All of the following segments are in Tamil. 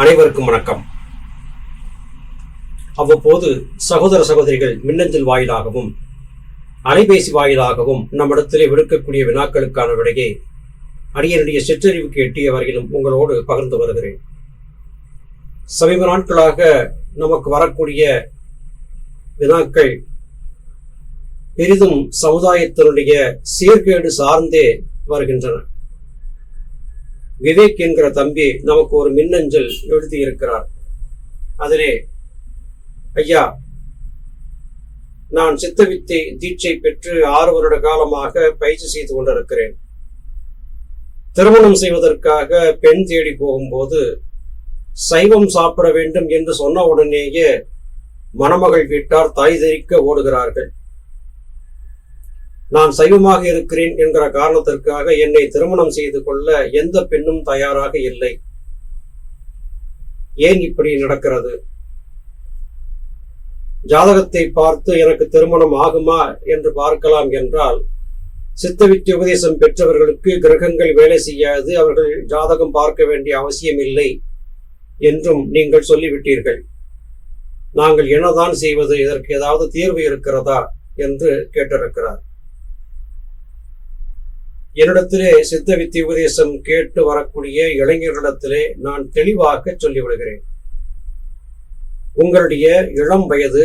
அனைவருக்கும் வணக்கம். அவ்வப்போது சகோதர சகோதரிகள் மின்னஞ்சல் வாயிலாகவும் அலைபேசி வாயிலாகவும் நம்மிடத்திலே விடுக்கக்கூடிய வினாக்களுக்கான விடையை அடியனுடைய சிற்றறிவுக்கு எட்டிய வரையிலும் உங்களோடு பகிர்ந்து வருகிறேன். சமீப நாட்களாக நமக்கு வரக்கூடிய வினாக்கள் பெரிதும் சமுதாயத்தினுடைய சீர்கேடு சார்ந்தே வருகின்றன. விவேக் என்கிற தம்பி நமக்கு ஒரு மின்னஞ்சல் எழுதி இருக்கிறார். அதிலே ஐயா நான் சித்தவித்தை தீட்சை பெற்று ஆறு வருட காலமாக பயிற்சி செய்து கொண்டிருக்கிறேன். திருமணம் செய்வதற்காக பெண் தேடி போகும்போது சைவம் சாப்பிட வேண்டும் என்று சொன்ன உடனேயே மணமகள் வீட்டார் தாய் தெரிக்க ஓடுகிறார்கள். நான் சைவமாக இருக்கிறேன் என்கிற காரணத்திற்காக என்னை திருமணம் செய்து கொள்ள எந்த பெண்ணும் தயாராக இல்லை. ஏன் இப்படி நடக்கிறது? ஜாதகத்தை பார்த்து எனக்கு திருமணம் ஆகுமா என்று பார்க்கலாம் என்றால் சித்தவித்தி உபதேசம் பெற்றவர்களுக்கு கிரகங்கள் வேலை செய்யாது அவர்கள் ஜாதகம் பார்க்க வேண்டிய அவசியம் இல்லை என்றும் நீங்கள் சொல்லிவிட்டீர்கள். நாங்கள் என்னதான் செய்வது இதற்கு ஏதாவது தீர்வு இருக்கிறதா என்று கேட்டிருக்கிறார். என்னிடத்திலே சித்த வித்தி உபதேசம் கேட்டு வரக்கூடிய இளைஞர்களிடத்திலே நான் தெளிவாக சொல்லிவிடுகிறேன். உங்களுடைய இளம் வயது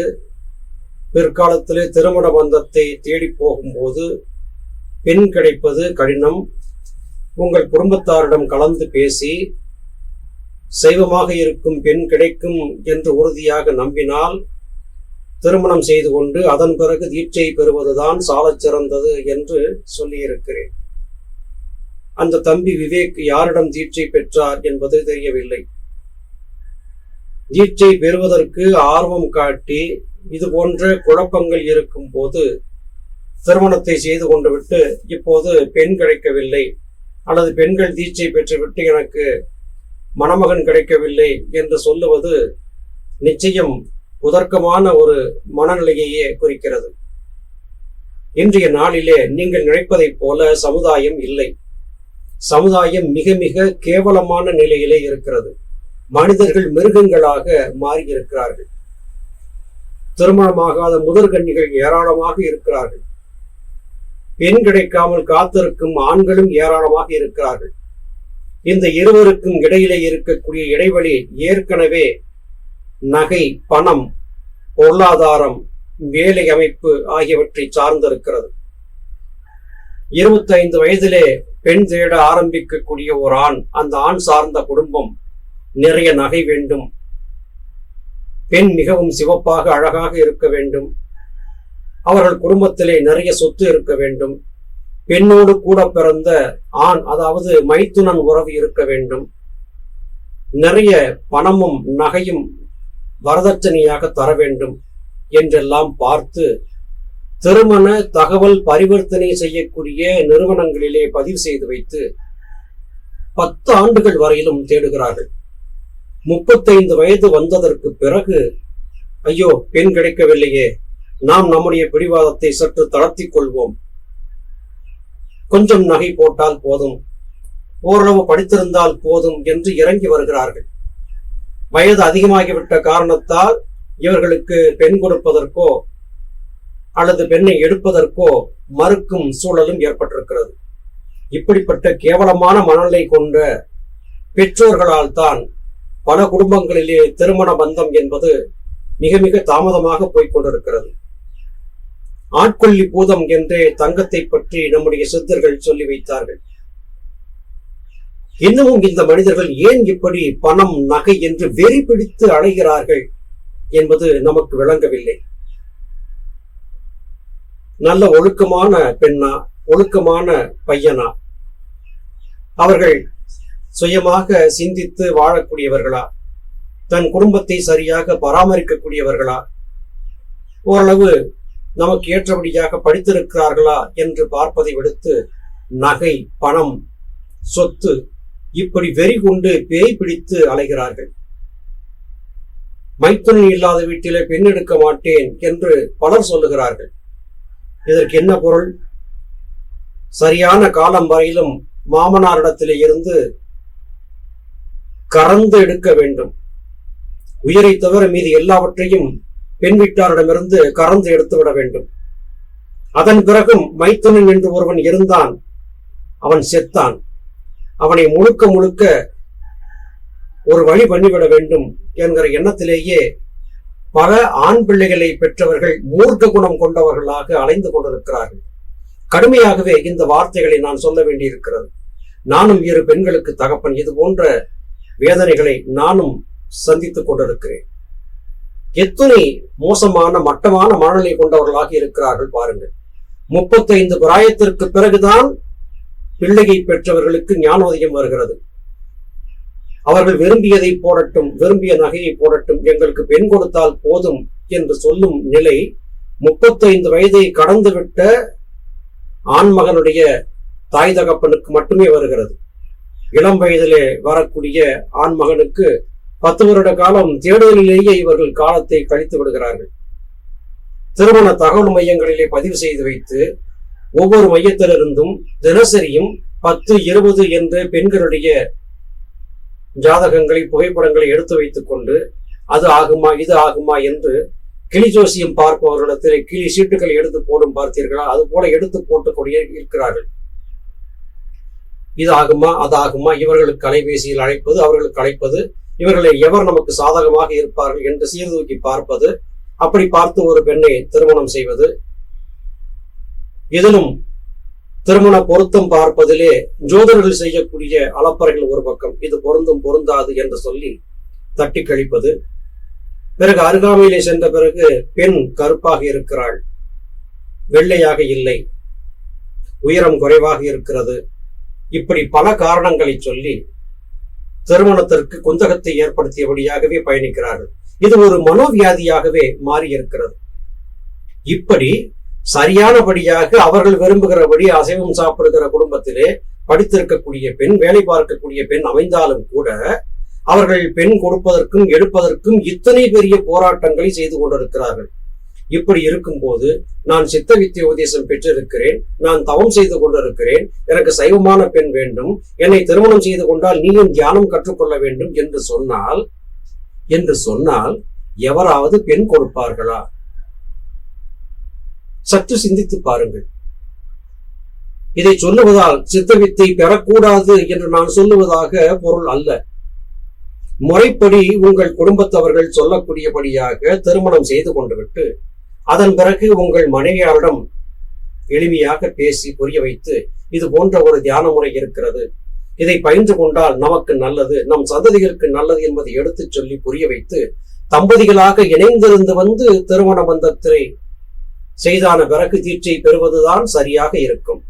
பிற்காலத்திலே திருமண பந்தத்தை தேடி போகும்போது பெண் கிடைப்பது கடினம். உங்கள் குடும்பத்தாரிடம் கலந்து பேசி சைவமாக இருக்கும் பெண் கிடைக்கும் என்று உறுதியாக நம்பினால் திருமணம் செய்து கொண்டு அதன் பிறகு தீட்சை பெறுவதுதான் சாலச் சிறந்தது என்று சொல்லியிருக்கிறேன். அந்த தம்பி விவேக் யாரிடம் தீட்சை பெற்றார் என்பது தெரியவில்லை. தீட்சை பெறுவதற்கு ஆர்வம் காட்டி இது போன்ற குழப்பங்கள் இருக்கும் போது திருமணத்தை செய்து கொண்டு விட்டு இப்போது பெண் கிடைக்கவில்லை. அல்லது பெண்கள் தீட்சை பெற்றுவிட்டு எனக்கு மணமகன் கிடைக்கவில்லை என்று சொல்லுவது நிச்சயம் உதர்க்கமான ஒரு மனநிலையையே குறிக்கிறது. இன்றைய நாளிலே நீங்கள் நினைப்பதைப் போல சமுதாயம் இல்லை. சமுதாயம் மிக மிக கேவலமான நிலையிலே இருக்கிறது. மனிதர்கள் மிருகங்களாக மாறியிருக்கிறார்கள். திருமணமாகாத முதற்கன்னிகள் ஏராளமாக இருக்கிறார்கள். பெண் கிடைக்காமல் காத்திருக்கும் ஆண்களும் ஏராளமாக இருக்கிறார்கள். இந்த இருவருக்கும் இடையிலே இருக்கக்கூடிய இடைவெளி ஏற்கனவே நகை பணம் பொருளாதாரம் வேலை அமைப்பு ஆகியவற்றை சார்ந்திருக்கிறது. இருபத்தைந்து வயதிலே பெண் தேட ஆரம்பிக்கக்கூடிய ஒரு ஆண் அந்த ஆண் சார்ந்த குடும்பம் நிறைய நகை வேண்டும். பெண் மிகவும் சிவப்பாக அழகாக இருக்க வேண்டும். அவர்கள் குடும்பத்திலே நிறைய சொத்து இருக்க வேண்டும். பெண்ணோடு கூட பிறந்த ஆண் அதாவது மைத்துனன் உறவு இருக்க வேண்டும். நிறைய பணமும் நகையும் வரதட்சணையாக தர வேண்டும் என்றெல்லாம் பார்த்து திருமண தகவல் பரிவர்த்தனை செய்யக்கூடிய நிறுவனங்களிலே பதிவு செய்து வைத்து பத்து ஆண்டுகள் வரையிலும் தேடுகிறார்கள். முப்பத்தைந்து வயது வந்ததற்கு பிறகு ஐயோ பெண் கிடைக்கவில்லையே நாம் நம்முடைய பிடிவாதத்தை சற்று தளர்த்திக் கொள்வோம். கொஞ்சம் நகை போட்டால் போதும் ஓரளவு படித்திருந்தால் போதும் என்று இறங்கி வருகிறார்கள். வயது அதிகமாகிவிட்ட காரணத்தால் இவர்களுக்கு பெண் கொடுப்பதற்கோ அல்லது பெண்ணை எடுப்பதற்கோ மறுக்கும் சூழலும் ஏற்பட்டிருக்கிறது. இப்படிப்பட்ட கேவலமான மனநிலை கொண்ட பெற்றோர்களால் தான் பல குடும்பங்களிலே திருமண பந்தம் என்பது மிக மிக தாமதமாக போய்க் கொண்டிருக்கிறது. ஆட்கொள்ளி பூதம் என்றே தங்கத்தை பற்றி நம்முடைய சித்தர்கள் சொல்லி வைத்தார்கள். இன்னமும் இந்த மனிதர்கள் ஏன் இப்படி பணம் நகை என்று வெறி பிடித்து அலைகிறார்கள் என்பது நமக்கு விளங்கவில்லை. நல்ல ஒழுக்கமான பெண்ணா ஒழுக்கமான பையனா? அவர்கள் சுயமாக சிந்தித்து வாழக்கூடியவர்களா? தன் குடும்பத்தை சரியாக பராமரிக்கக்கூடியவர்களா? ஓரளவு நமக்கு ஏற்றபடியாக படித்திருக்கிறார்களா என்று பார்ப்பதை விடுத்து நகை பணம் சொத்து இப்படி வெறி கொண்டு பேய் பிடித்து அலைகிறார்கள். மைத்துனி இல்லாத வீட்டிலே பெண் எடுக்க மாட்டேன் என்று பலர் சொல்லுகிறார்கள். இதற்கு என்ன பொருள்? சரியான காலம் வரையிலும் மாமனாரிடத்திலே இருந்து கறந்து எடுக்க வேண்டும். உயிரை தவிர மீது எல்லாவற்றையும் பெண் வீட்டாரிடமிருந்து கறந்து எடுத்து விட வேண்டும். அதன் பிறகும் மைத்துனன் என்று ஒருவன் இருந்தான். அவன் செத்தான். அவனை முழுக்க முழுக்க ஒரு வழி பண்ணிவிட வேண்டும் என்கிற எண்ணத்திலேயே பல ஆண் பிள்ளைகளை பெற்றவர்கள் மூர்க்க குணம் கொண்டவர்களாக அலைந்து கொண்டிருக்கிறார்கள். கடுமையாகவே இந்த வார்த்தைகளை நான் சொல்ல வேண்டியிருக்கிறது. நானும் இரு பெண்களுக்கு தகப்பன் இது போன்ற வேதனைகளை நானும் சந்தித்துக் கொண்டிருக்கிறேன். எத்தனை மோசமான மட்டமான மனநிலை கொண்டவர்களாக இருக்கிறார்கள் பாருங்கள். முப்பத்தைந்து பிராயத்திற்கு பிறகுதான் பிள்ளையை பெற்றவர்களுக்கு ஞானோதயம் வருகிறது. அவர்கள் விரும்பியதை போடட்டும் விரும்பிய நகையை போடட்டும் எங்களுக்கு பெண் கொடுத்தால் போதும் என்று சொல்லும் நிலை முப்பத்தைந்து வயதை கடந்துவிட்ட ஆண்மகனுடைய தாய் தகப்பனுக்கு மட்டுமே வருகிறது. இளம் வயதிலே வரக்கூடிய ஆண்மகனுக்கு பத்து வருட காலம் தேடுதலிலேயே இவர்கள் காலத்தை கழித்து விடுகிறார்கள். திருமண தகவல் மையங்களிலே பதிவு செய்து வைத்து ஒவ்வொரு மையத்திலிருந்தும் தினசரியும் பத்து இருபது என்று பெண்களுடைய ஜாதகங்களை புகைப்படங்களை எடுத்து வைத்துக் கொண்டு அது ஆகுமா இது ஆகுமா என்று கிளி ஜோசியம் பார்ப்பவர்களிடத்தில் கிளி சீட்டுகளை எடுத்து போடும் பார்த்தீர்களா? அது போல எடுத்து போட்டுக்கூடிய இருக்கிறார்கள். இது ஆகுமா அது ஆகுமா? இவர்களுக்கு அலைபேசியில் அழைப்பது அவர்களுக்கு அழைப்பது இவர்களை எவர் நமக்கு சாதகமாக இருப்பார்கள் என்று சீர்தூக்கி பார்ப்பது அப்படி பார்த்து ஒரு பெண்ணை திருமணம் செய்வது இதிலும் திருமண பொருத்தம் பார்ப்பதிலே ஜோதிடர்கள் செய்யக்கூடிய அலப்பறைகள் ஒரு பக்கம். இது பொருந்தும் பொருந்தாது என்று சொல்லி தட்டி கழிப்பது. பிறகு அருகாமையிலே சென்ற பிறகு பெண் கருப்பாக இருக்கிறாள். வெள்ளையாக இல்லை. உயரம் குறைவாக இருக்கிறது. இப்படி பல காரணங்களை சொல்லி திருமணத்திற்கு குந்தகத்தை ஏற்படுத்தியபடியாகவே பயணிக்கிறார்கள். இது ஒரு மனோவியாதியாகவே மாறி இருக்கிறது இப்படி சரியானபடியாக அவர்கள் விரும்புகிறபடி அசைவம் சாப்பிடுகிற குடும்பத்திலே படித்திருக்கக்கூடிய பெண் வேலை பார்க்கக்கூடிய பெண் அமைந்தாலும் கூட அவர்கள் பெண் கொடுப்பதற்கும் எடுப்பதற்கும் இத்தனை பெரிய போராட்டங்களை செய்து கொண்டிருக்கிறார்கள். இப்படி இருக்கும்போது நான் சித்த வித்திய உபதேசம் பெற்றிருக்கிறேன் நான் தவம் செய்து கொண்டிருக்கிறேன் எனக்கு சைவமான பெண் வேண்டும் என்னை திருமணம் செய்து கொண்டால் நீயும் தியானம் கற்றுக்கொள்ள வேண்டும் என்று சொன்னால் என்று சொன்னால் எவராவது பெண் கொடுப்பார்களா? சற்று சிந்தித்து பாருங்கள். இதை சொல்லுவதால் சித்தவித்தை பெறக்கூடாது என்று நான் சொல்லுவதாக பொருள் அல்ல. முறைப்படி உங்கள் குடும்பத்தவர்கள் சொல்லக்கூடியபடியாக திருமணம் செய்து கொண்டுவிட்டு அதன் பிறகு உங்கள் மனைவியாரிடம் எளிமையாக பேசி புரிய வைத்து இது போன்ற ஒரு தியான முறை இருக்கிறது. இதை பயின்று கொண்டால் நமக்கு நல்லது நம் சந்ததிகளுக்கு நல்லது என்பதை எடுத்துச் சொல்லி புரிய வைத்து தம்பதிகளாக இணைந்திருந்து வந்து திருமண பந்தத்தை செய்தான பிறகு தீட்சையை பெறுவதுதான் சரியாக இருக்கும்.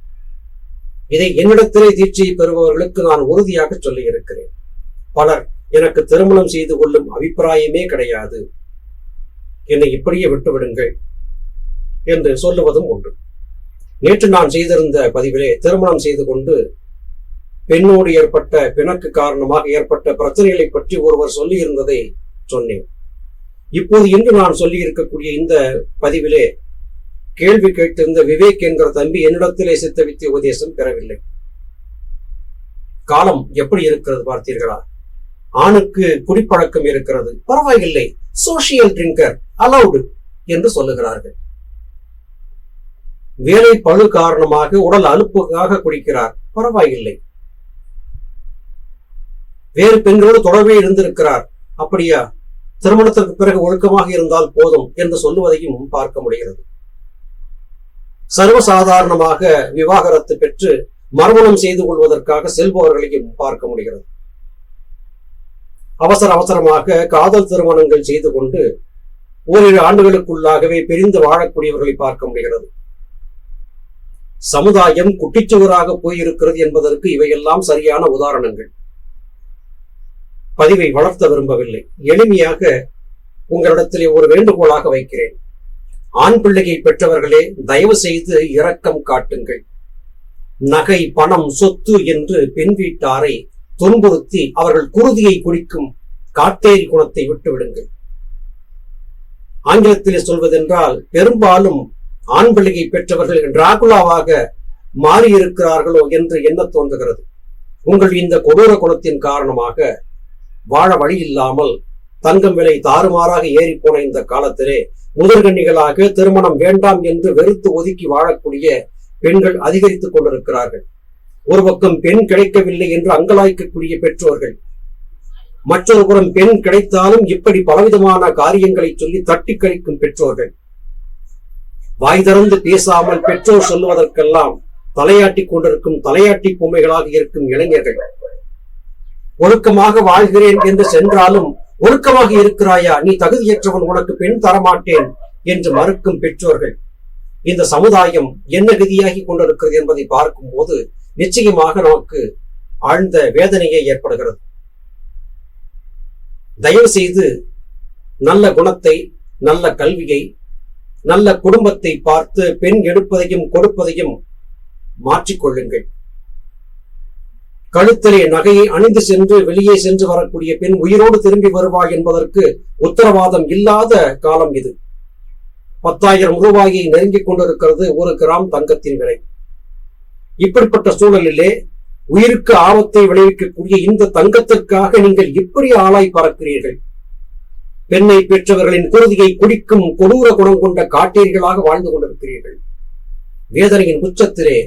இதை என்னிடத்திலே தீட்சையை பெறுபவர்களுக்கு நான் உறுதியாக சொல்லி இருக்கிறேன் பலர் எனக்கு திருமணம் செய்து கொள்ளும் அபிப்பிராயமே கிடையாது. என்னை இப்படியே விட்டுவிடுங்கள் என்று சொல்லுவதும் உண்டு. நேற்று நான் செய்திருந்த பதிவிலே திருமணம் செய்து கொண்டு பெண்ணோடு ஏற்பட்ட பிணக்கு காரணமாக ஏற்பட்ட பிரச்சனைகளை பற்றி ஒருவர் சொல்லியிருந்ததை சொன்னேன். இப்போது இன்று நான் சொல்லி இருக்கக்கூடிய இந்த பதிவிலே கேள்வி கேட்டிருந்த விவேக் என்கிற தம்பி என்னிடத்திலே சித்த வித்திய உபதேசம் பெறவில்லை. காலம் எப்படி இருக்கிறது பார்த்தீர்களா? ஆணுக்கு குடிப்பழக்கம் இருக்கிறது. பரவாயில்லை. சோசியல் ட்ரிங்கர் அலவுடு என்று சொல்லுகிறார்கள். வேலை பழு காரணமாக உடல் அலுப்புக்காக குடிக்கிறார். பரவாயில்லை. வேறு பெண்களோடு தொடர்பே இருந்திருக்கிறார். அப்படியா? திருமணத்திற்கு பிறகு ஒழுக்கமாக இருந்தால் போதும் என்று சொல்லுவதையும் பார்க்க முடிகிறது. சர்வசாதாரணமாக விவாகரத்து பெற்று மறுமணம் செய்து கொள்வதற்காக செல்பவர்களையும் பார்க்க முடிகிறது. அவசர அவசரமாக காதல் திருமணங்கள் செய்து கொண்டு ஓரிரு ஆண்டுகளுக்குள்ளாகவே பிரிந்து வாழக்கூடியவர்களை பார்க்க முடிகிறது. சமுதாயம் குட்டிச்சுவராக போயிருக்கிறது என்பதற்கு இவையெல்லாம் சரியான உதாரணங்கள். பதிவை வளர்த்த விரும்பவில்லை. எளிமையாக உங்களிடத்திலே ஒரு வேண்டுகோளாக வைக்கிறேன். ஆண் பிள்ளையை பெற்றவர்களே தயவு செய்து இரக்கம் காட்டுங்கள். நகை பணம் சொத்து என்று பெண் வீட்டாரை துன்புறுத்தி அவர்கள் குருதியை குடிக்கும் காட்டேரி குணத்தை விட்டுவிடுங்கள். ஆங்கிலத்திலே சொல்வதென்றால் பெரும்பாலும் ஆண் பிள்ளையை பெற்றவர்கள் டிராகுலாவாக மாறியிருக்கிறார்களோ என்று என்ன தோன்றுகிறது? உங்கள் இந்த கொடூர குணத்தின் காரணமாக வாழ வழி இல்லாமல் தங்கம் விலை தாறுமாறாக ஏறி போன இந்த காலத்திலே முதற்கண்ணிகளாக திருமணம் வேண்டாம் என்று வெறுத்து ஒதுக்கி வாழக்கூடிய பெண்கள் அதிகரித்துக் கொண்டிருக்கிறார்கள். ஒரு பக்கம் பெண் கிடைக்கவில்லை என்று அங்கலாய்க்கக்கூடிய பெற்றோர்கள் மற்றொரு புறம் பெண் கிடைத்தாலும் இப்படி பலவிதமான காரியங்களை சொல்லி தட்டி கழிக்கும் பெற்றோர்கள். வாய் திறந்து பேசாமல் பெற்றோர் சொல்லுவதற்கெல்லாம் தலையாட்டிக் கொண்டிருக்கும் தலையாட்டி பொம்மைகளாக இருக்கும் இளைஞர்கள். ஒழுக்கமாக வாழ்கிறேன் என்று சென்றாலும் ஒழுக்கமாக இருக்கிறாயா? நீ தகுதியற்றவன் உனக்கு பெண் தரமாட்டேன் என்று மறுக்கும் பெற்றோர்கள். இந்த சமுதாயம் என்ன விதியாகி கொண்டிருக்கிறது என்பதை பார்க்கும் போது நிச்சயமாக நமக்கு ஆழ்ந்த வேதனையே ஏற்படுகிறது. தயவு செய்து நல்ல குணத்தை நல்ல கல்வியை நல்ல குடும்பத்தை பார்த்து பெண் எடுப்பதையும் கொடுப்பதையும் மாற்றிக்கொள்ளுங்கள். கழுத்தலே நகையை அணிந்து சென்று வெளியே சென்று வரக்கூடிய பெண் உயிரோடு திரும்பி வருவாய் என்பதற்கு உத்தரவாதம் இல்லாத காலம் இது. பத்தாயிரம் ரூபாயை நெருங்கிக் கொண்டிருக்கிறது ஒரு கிராம் தங்கத்தின் விலை. இப்படிப்பட்ட சூழலிலே உயிருக்கு ஆபத்தை விளைவிக்கக்கூடிய இந்த தங்கத்திற்காக நீங்கள் இப்படி ஆளாய் பறக்கிறீர்கள். பெண்ணை பெற்றவர்களின் குருதியை குடிக்கும் கொடூர குணம் கொண்ட காட்டீர்களாக வாழ்ந்து கொண்டிருக்கிறீர்கள். வேதனையின் உச்சத்திலே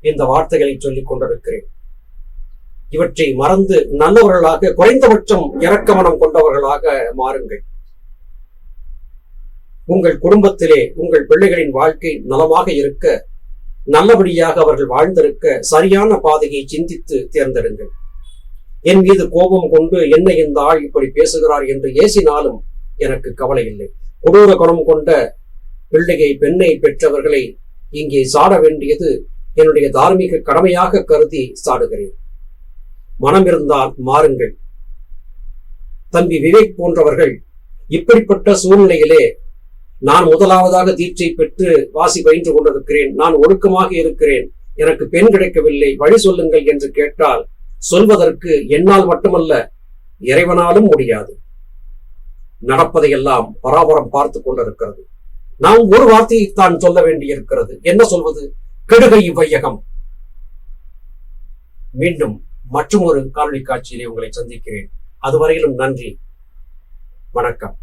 இந்த வார்த்தைகளை சொல்லிக் கொண்டிருக்கிறேன். இவற்றை மறந்து நல்லவர்களாக குறைந்தபட்சம் இரக்க மனம் கொண்டவர்களாக மாறுங்கள். உங்கள் குடும்பத்திலே உங்கள் பிள்ளைகளின் வாழ்க்கை நலமாக இருக்க நல்லபடியாக அவர்கள் வாழ்ந்திருக்க சரியான பாதையை சிந்தித்து தேர்ந்தெடுங்கள். என் மீது கோபம் கொண்டு என்ன இந்த ஆள் இப்படி பேசுகிறார் என்று ஏசினாலும் எனக்கு கவலை இல்லை. கொடூர குணம் கொண்ட பிள்ளையை பெண்ணை பெற்றவர்களை இங்கே சாட வேண்டியது என்னுடைய தார்மீக கடமையாக கருதி சாடுகிறேன். மனம் இருந்தால் மாறுங்கள். தம்பி விவேக் போன்றவர்கள் இப்படிப்பட்ட சூழ்நிலையிலே நான் முதலாவதாக தீட்சை பெற்று வாசி பயின்று கொண்டிருக்கிறேன். நான் ஒழுக்கமாக இருக்கிறேன். எனக்கு பெண் கிடைக்கவில்லை. வழி சொல்லுங்கள் என்று கேட்டால் சொல்வதற்கு என்னால் மட்டுமல்ல இறைவனாலும் முடியாது. நடப்பதையெல்லாம் பராபரம் பார்த்து கொண்டிருக்கிறது. நாம் ஒரு வார்த்தையை தான் சொல்ல வேண்டியிருக்கிறது. என்ன சொல்வது? கெடுகை இவ்வையகம் மீண்டும் மற்றும் ஒரு காணொலி காட்சியிலே உங்களை சந்திக்கிறேன். அதுவரையிலும் நன்றி. வணக்கம்.